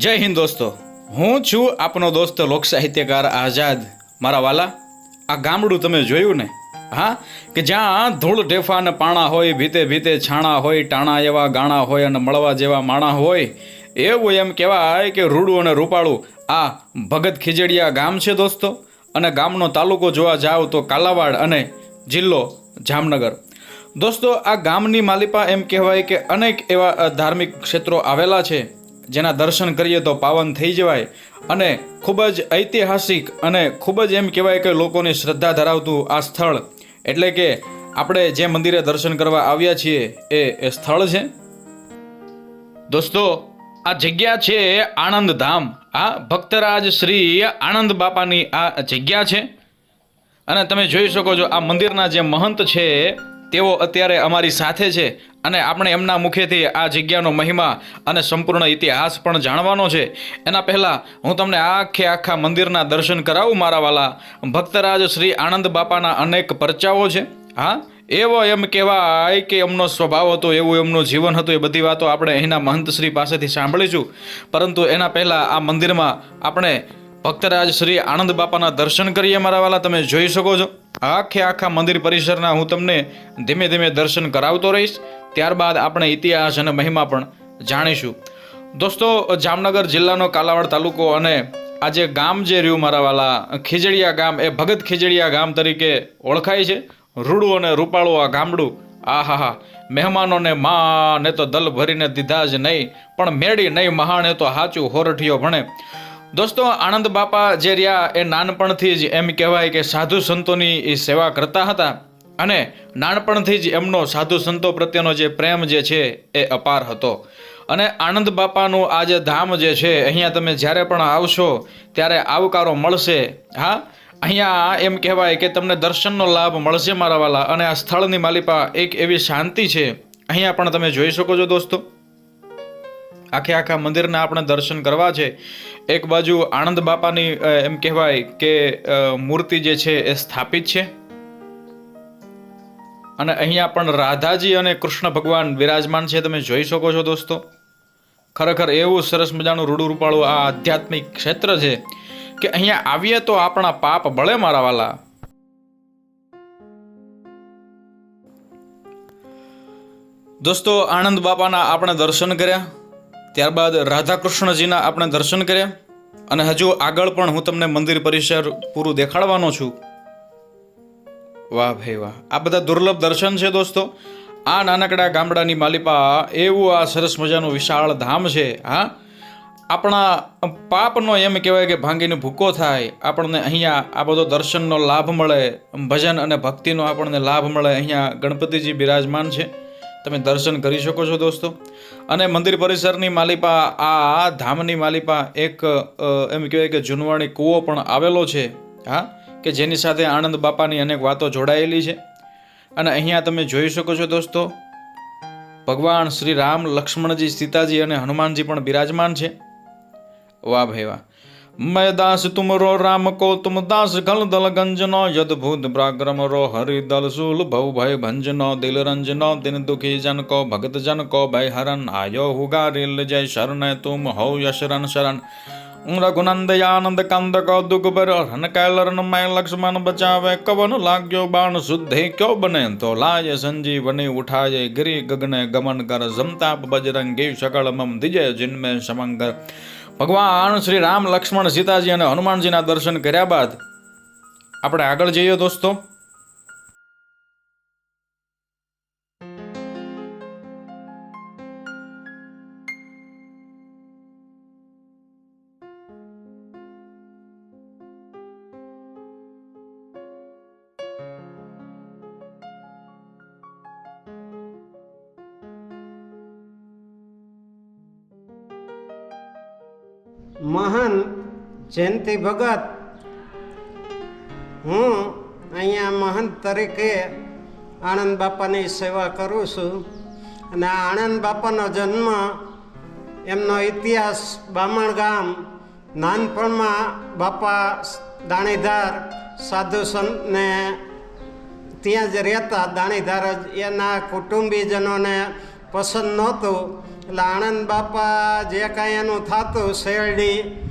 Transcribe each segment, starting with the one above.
જય હિન્દ દોસ્તો. હું છું આપનો દોસ્ત લોક સાહિત્યકાર આઝાદ. મારા વાલા, આ ગામડું તમે જોયું ને? હા? કે જ્યાં ધૂળ ઢેફા અને પાણા હોય, ભીતે ભીતે છાણા હોય, ટાણા એવા ગાણા હોય અને મળવા જેવા માણા હોય, એવું એમ કહેવાય કે રૂડું અને રૂપાળું આ ભગત ખીજડીયા ગામ છે દોસ્તો. અને ગામનો તાલુકો જોવા જાઓ તો કાલાવાડ અને જિલ્લો જામનગર. દોસ્તો, આ ગામની માલિપા એમ કહેવાય કે અનેક એવા ધાર્મિક ક્ષેત્રો આવેલા છે. જેના દર્શન કરીએ તો પાવન થઈ જવાય. અને ખૂબ જ ઐતિહાસિક અને ખૂબ જ એમ કહેવાય કે લોકોની શ્રદ્ધા ધરાવતું આ સ્થળ. એટલે કે આપણે જે મંદિરે દર્શન કરવા આવ્યા છીએ એ એ સ્થળ છે. દોસ્તો, આ જગ્યા છે આણંદ ધામ આ ભક્તરાજ શ્રી આણંદ બાપાની આ જગ્યા છે. અને તમે જોઈ શકો છો આ મંદિરના જે મહંત છે, તેઓ અત્યારે અમારી સાથે છે. અને આપણે એમના મુખેથી આ જગ્યાનો મહિમા અને સંપૂર્ણ ઇતિહાસ પણ જાણવાનો છે. એના પહેલાં હું તમને આખે આખા મંદિરના દર્શન કરાવું, મારા વાલા ભક્તરાજ શ્રી આનંદ બાપાના અનેક પરચાઓ છે. હા, એવો એમ કહેવાય કે એમનો સ્વભાવ હતો, એવું એમનું જીવન હતું, એ બધી વાતો આપણે અહીંના મહંતશ્રી પાસેથી સાંભળીશું. પરંતુ એના પહેલાં આ મંદિરમાં આપણે ભક્તરાજ શ્રી આનંદ બાપાના દર્શન કરીએ મારા વાલા, તમે જોઈ શકો છો. આખે આખા મંદિર પરિસરના હું તમને ધીમે ધીમે દર્શન કરાવતો રહીશ. ત્યારબાદ આપણે ઇતિહાસ અને મહિમા પણ જાણીશું. દોસ્તો, જામનગર જિલ્લાનો કાલાવાડ તાલુકો અને આ જે ગામ જે રહ્યું મારા વાલા, ખીજડીયા ગામ, એ ભગત ખીજડીયા ગામ તરીકે ઓળખાય છે. રૂડું અને રૂપાળું આ ગામડું. આહાહા મહેમાનોને માં ને તો દલ ભરીને દીધા જ નહીં, પણ મેળી નહીં મહાણે તો હાચું હોરઠિયો ભણે. દોસ્તો, આનંદ બાપા જે રહ્યા એ નાનપણથી જ એમ કહેવાય કે સાધુ સંતોની એ સેવા કરતા હતા અને નાનપણથી જ એમનો સાધુ સંતો પ્રત્યેનો જે પ્રેમ જે છે એ અપાર હતો. અને આનંદ બાપાનું આ જે ધામ જે છે, અહીંયા તમે જ્યારે પણ આવશો ત્યારે આવકારો મળશે. હા, અહીંયા એમ કહેવાય કે તમને દર્શનનો લાભ મળશે મારા વાલા અને આ સ્થળની માલિપા એક એવી શાંતિ છે. અહીંયા પણ તમે જોઈ શકો છો દોસ્તો. આખે આખા મંદિરના આપણે દર્શન કરવા છે. એક બાજુ આણંદ બાપાની એમ કહેવાય કે મૂર્તિ જે છે એ સ્થાપિત છે. અને અહીંયા પણ રાધાજી અને કૃષ્ણ ભગવાન વિરાજમાન છે, તમે જોઈ શકો છો દોસ્તો. ખરેખર એવું સરસ મજાનું રૂડું રૂપાળું આ આધ્યાત્મિક ક્ષેત્ર છે કે અહીંયા આવીએ તો આપણા પાપ બળે મારા વાલા. દોસ્તો આણંદ બાપાના આપણે દર્શન કર્યા. ત્યારબાદ રાધા કૃષ્ણજીના આપણે દર્શન કર્યા અને હજુ આગળ પણ હું તમને મંદિર પરિસર પૂરું દેખાડવાનો છું. વાહ ભાઈ વાહ. આ બધા દુર્લભ દર્શન છે દોસ્તો. આ નાનકડા ગામડાની માલિપા, એવું આ સરસ મજાનું વિશાળ ધામ છે, હા? આપણા પાપનો એમ કહેવાય કે ભાંગીને ભૂકો થાય, આપણને અહીંયા આ બધો દર્શનનો લાભ મળે, ભજન અને ભક્તિનો આપણને લાભ મળે, અહીંયા ગણપતિજી બિરાજમાન છે. તમે દર્શન કરી શકો છો દોસ્તો. અને મંદિર પરિસરની માલિપા, આ ધામની માલિપા એક એમ કહેવાય કે જૂનવાણી કૂવો પણ આવેલો છે, હા, કે જેની સાથે આનંદ બાપાની અનેક વાતો જોડાયેલી છે. અને અહીંયા તમે જોઈ શકો છો દોસ્તો, ભગવાન શ્રી રામ લક્ષ્મણજી સીતાજી અને હનુમાનજી પણ બિરાજમાન છે. વાહ ભાઈ વાહ. मैं दास तुमरो राम को तुम दास खल दल गंजनो यद भूत प्राक्रम रो हरि दल सूल भव भय भंजनो दिल रंजनो दिन दुखी जन को भगत जन को भय हरन आयो हुगारिल जय शरण तुम हो यशरण शरण रघुनंदयानंद कंद को दुख बर हन कैलरन मैं लक्ष्मण बचावे कवन लाग्यो बाण शुद्धे क्यों बने तो लाय संजीवनी उठाए गिरि गगने गमन कर जमताप बजरंगी सकल मम दिजय जिनमें समंगर ભગવાન શ્રી રામ લક્ષ્મણ સીતાજી અને હનુમાનજીના દર્શન કર્યા બાદ આપણે આગળ જઈએ દોસ્તો. મહાન જયંતિ ભગત. હું અહીંયા મહંત તરીકે આણંદ બાપાની સેવા કરું છું. અને આ આણંદ બાપાનો જન્મ એમનો ઇતિહાસ બામણ ગામ નાનપણમાં બાપા દાણીધાર સાધુ સંતને ત્યાં જ રહેતા. દાણીધાર જ એના કુટુંબીજનોને પસંદ નહોતું. એટલે આણંદ બાપા જે કાંઈ એનું થતું શેરડી,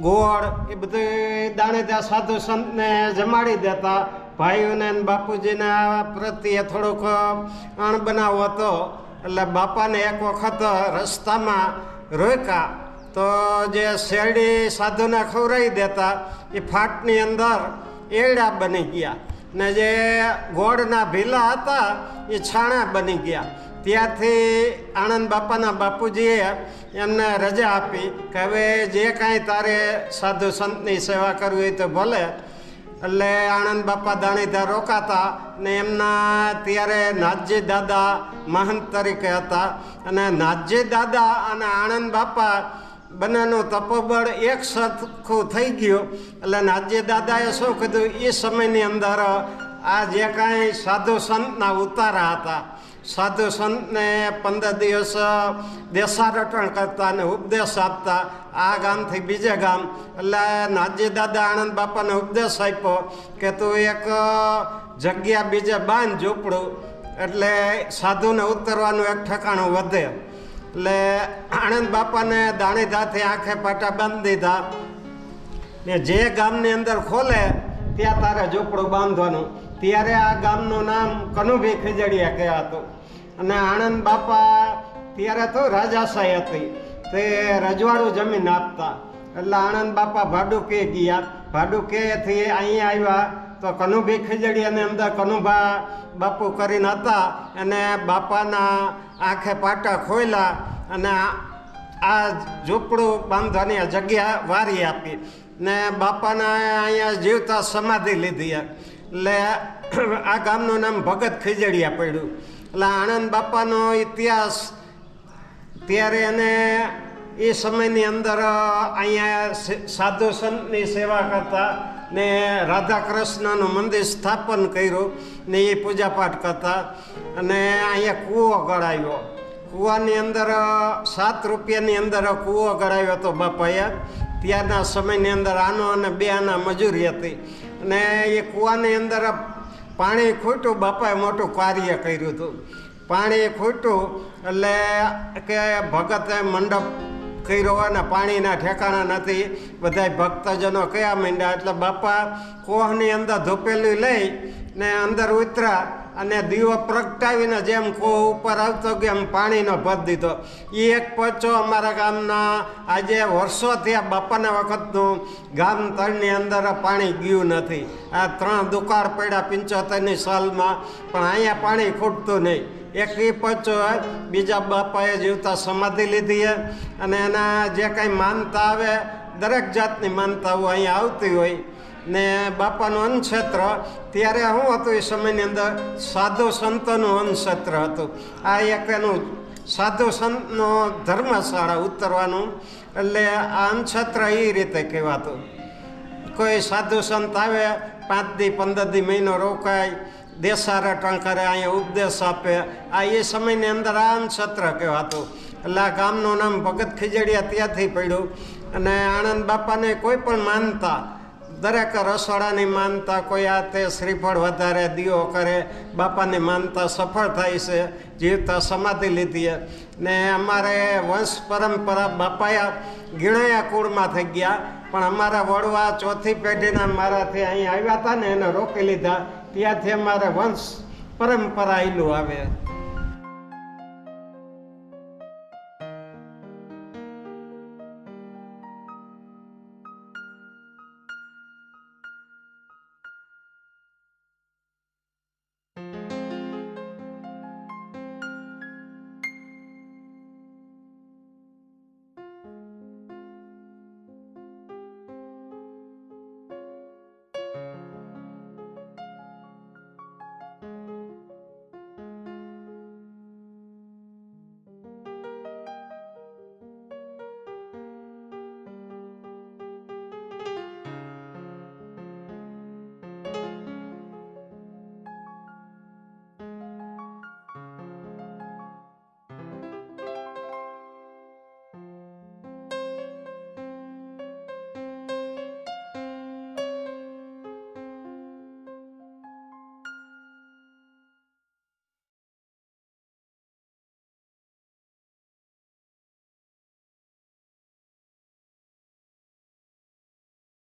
ગોળ, એ બધું દાણે ત્યાં સાધુ સંતને જમાડી દેતા. ભાઈઓને બાપુજીના પ્રત્યે થોડુંક અણબનાવ હતો. એટલે બાપાને એક વખત રસ્તામાં રોક્યા. તો જે શેરડી સાધુને ખવડાવી દેતા, એ ફાટની અંદર એડા બની ગયા. ને જે ગોળના ભીલા હતા, એ છાણા બની ગયા. ત્યારથી આણંદ બાપાના બાપુજીએ એમને રજા આપી કે હવે જે કાંઈ તારે સાધુ સંતની સેવા કરવી હોય તો ભલે. એટલે આણંદ બાપા દાણીધા રોકાતા ને એમના ત્યારે નાથજી દાદા મહંત તરીકે હતા. અને નાથજી દાદા અને આણંદ બાપા બંનેનું તપોબળ એક સરખું થઈ ગયું. એટલે નાથજી દાદાએ શું કીધું? એ સમયની અંદર આ જે કાંઈ સાધુ સંતના ઉતારા હતા. સાધુ સંતને પંદર દિવસ દેશારટણ કરતા અને ઉપદેશ આપતા. આ ગામથી બીજે ગામ. એટલે નાથજી દાદા આનંદ બાપાને ઉપદેશ આપ્યો કે તું એક જગ્યા બીજે બાંધ ઝૂંપડું. એટલે સાધુને ઉતરવાનું એક ઠેકાણું વધે. એટલે આણંદ બાપાને દાણીધાથી આંખે પાટા બાંધી દીધા. ને જે ગામની અંદર ખોલે, ત્યાં તારે ઝૂંપડું બાંધવાનું. ત્યારે આ ગામનું નામ કનુભી ખીજડીયા કહેવાતું. અને આણંદ બાપા ત્યારે તો રાજાશાહી હતી. તે રજવાડું જમીન આપતા. એટલે આણંદ બાપા ભાડુકે ગયા. ભાડુકેથી અહીંયા આવ્યા તો કનુભી ખીજડીયાની અંદર કનુભા બાપુ કરીને હતા. અને બાપાના આંખે પાટા ખોલ્યા અને આ- ઝૂંપડું બાંધવાની જગ્યા વારી આપી. ને બાપાના અહીંયા જીવતા સમાધિ લીધી. એટલે આ ગામનું નામ ભગત ખીજડીયા પડ્યું. એટલે આણંદ બાપાનો ઇતિહાસ ત્યારે એને એ સમયની અંદર અહીંયા સાધુ સંતની સેવા કરતા ને રાધા કૃષ્ણનું મંદિર સ્થાપન કર્યું ને એ પૂજાપાઠ કરતા અને અહીંયા કૂવો ગળાયો કૂવાની અંદર સાત રૂપિયાની અંદર કૂવો ગળાવ્યો હતો બાપાએ. ત્યારના સમયની અંદર આનો અને બે આના મજૂરી હતી. અને એ કૂવાની અંદર પાણી ખૂટ્યું, બાપાએ મોટું કાર્ય કર્યું હતું. પાણી ખૂટ્યું એટલે કે ભગતે મંડપ કર્યો અને પાણીના ઠેકાણા નથી. બધા ભક્તજનો કયા માંડ્યા? એટલે બાપા કોહની અંદર ધોપેલું લઈ ને અંદર ઉતરા અને દીવો પ્રગટાવીને જેમ કોહ ઉપર આવતો ગયો એમ પાણીનો ભર દીધો. એ એક પચો અમારા ગામના, આજે વર્ષો થયા બાપાના વખતનું ગામ તળની અંદર પાણી ગયું નથી. આ ત્રણ દુકાળ પડ્યા પંચોતેરની સાલમાં, પણ અહીંયા પાણી ખૂટતું નહીં. એક એ પચો બીજા બાપાએ જીવતા સમાધિ લીધી છે અને એના જે કાંઈ માનતા આવે, દરેક જાતની માનતાઓ અહીંયા આવતી હોય. ને બાપાનું અન્નક્ષેત્ર, ત્યારે શું હતું એ સમયની અંદર? સાધુ સંતોનું અન્નક્ષેત્ર હતું. આ એક એનું સાધુ સંતનો ધર્મશાળા ઉતરવાનું, એટલે આ અન્નક્ષેત્ર એ રીતે કહેવાતું. કોઈ સાધુ સંત આવે, પાંચ દી, પંદર દી મહિનો રોકાય, દેસારે ટંકારે અહીંયા ઉપદેશ આપે. આ એ સમયની અંદર આ અન્નક્ષેત્ર કહેવાતું. એટલે આ ગામનું નામ ભગત ખીજડીયા ત્યાંથી પડ્યું. અને આણંદ બાપાને કોઈ પણ માનતા દરેક રસોડાની માનતા કોઈ આ તે શ્રીફળ વધારે દીવો કરે, બાપાની માનતા સફળ થાય છે, જીવતા સમાધિ લીધી ને અમારે વંશ પરંપરા બાપાયા ગીણયા કુળમાં થઈ ગયા, પણ અમારા વડવા ચોથી પેઢીના મારાથી અહીં આવ્યા હતા ને એને રોકી લીધા. ત્યાંથી અમારે વંશ પરંપરા આયલું આવે.